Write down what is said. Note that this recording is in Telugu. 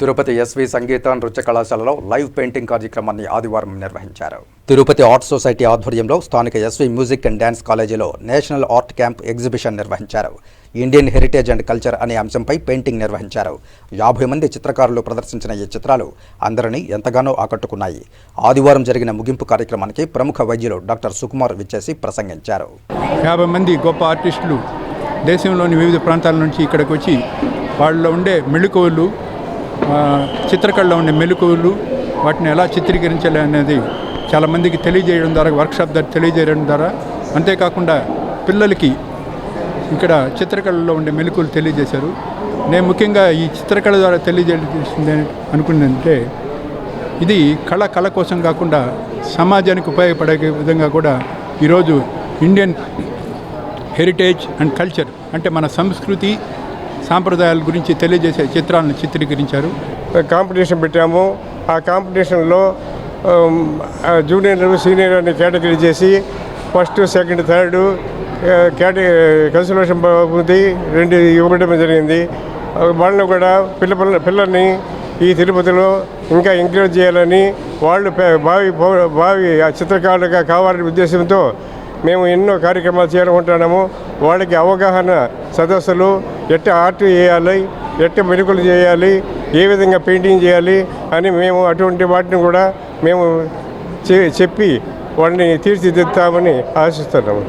తిరుపతి ఎస్వి సంగీత నృత్య కళాశాలలో లైవ్ పెయింటింగ్ కార్యక్రమాన్ని ఆదివారం నిర్వహించారు. తిరుపతి ఆర్ట్ సొసైటీ ఆధ్వర్యంలో స్థానిక ఎస్వి మ్యూజిక్ అండ్ డ్యాన్స్ కాలేజీలో నేషనల్ ఆర్ట్ క్యాంప్ ఎగ్జిబిషన్ నిర్వహించారు. ఇండియన్ హెరిటేజ్ అండ్ కల్చర్ అనే అంశంపై పెయింటింగ్ నిర్వహించారు. యాభై మంది చిత్రకారులు ప్రదర్శించిన ఈ చిత్రాలు అందరినీ ఎంతగానో ఆకట్టుకున్నాయి. ఆదివారం జరిగిన ముగింపు కార్యక్రమానికి ప్రముఖ వైద్యులు డాక్టర్ సుకుమార్ విచ్చేసి ప్రసంగించారు. యాభై మంది గొప్ప ఆర్టిస్టులు దేశంలోని వివిధ ప్రాంతాల నుంచి ఇక్కడికి వచ్చి వాళ్ళలో ఉండే మెళుకువలు చిత్రకళలో ఉండే మెలుకువలు వాటిని ఎలా చిత్రీకరించాలి అనేది చాలామందికి తెలియజేయడం ద్వారా వర్క్షాప్ ద్వారా తెలియజేయడం ద్వారా అంతేకాకుండా పిల్లలకి ఇక్కడ చిత్రకళలో ఉండే మెలుకులు తెలియజేశారు. నేను ముఖ్యంగా ఈ చిత్రకళ ద్వారా తెలియజేసింది అనుకుందంటే ఇది కళ కళ కోసం కాకుండా సమాజానికి ఉపయోగపడే విధంగా కూడా ఈరోజు ఇండియన్ హెరిటేజ్ అండ్ కల్చర్ అంటే మన సంస్కృతి సాంప్రదాయాల గురించి తెలియజేసే చిత్రాలను చిత్రీకరించారు. కాంపిటీషన్ పెట్టాము. ఆ కాంపిటీషన్లో జూనియర్ సీనియర్ అని కేటగిరీ చేసి first second third category consultation ఉంది రెండు ఇవ్వడం జరిగింది. వాళ్ళని కూడా పిల్ల పిల్ల పిల్లల్ని ఈ తిరుపతిలో ఇంకా ఎంకరేజ్ చేయాలని వాళ్ళు భావి భావి ఆ చిత్రకారులుగా కావాలనే ఉద్దేశంతో మేము ఎన్నో కార్యక్రమాలు చేయాలనుకుంటున్నాము. వాళ్ళకి అవగాహన సదస్సులు ఎట్ట ఆర్ట్ చేయాలి ఎట్టి మెరుగులు చేయాలి ఏ విధంగా పెయింటింగ్ చేయాలి అని మేము అటువంటి వాటిని కూడా మేము చె- చెప్పి వాళ్ళని తీర్చిదిద్దుతామని ఆశిస్తున్నాము.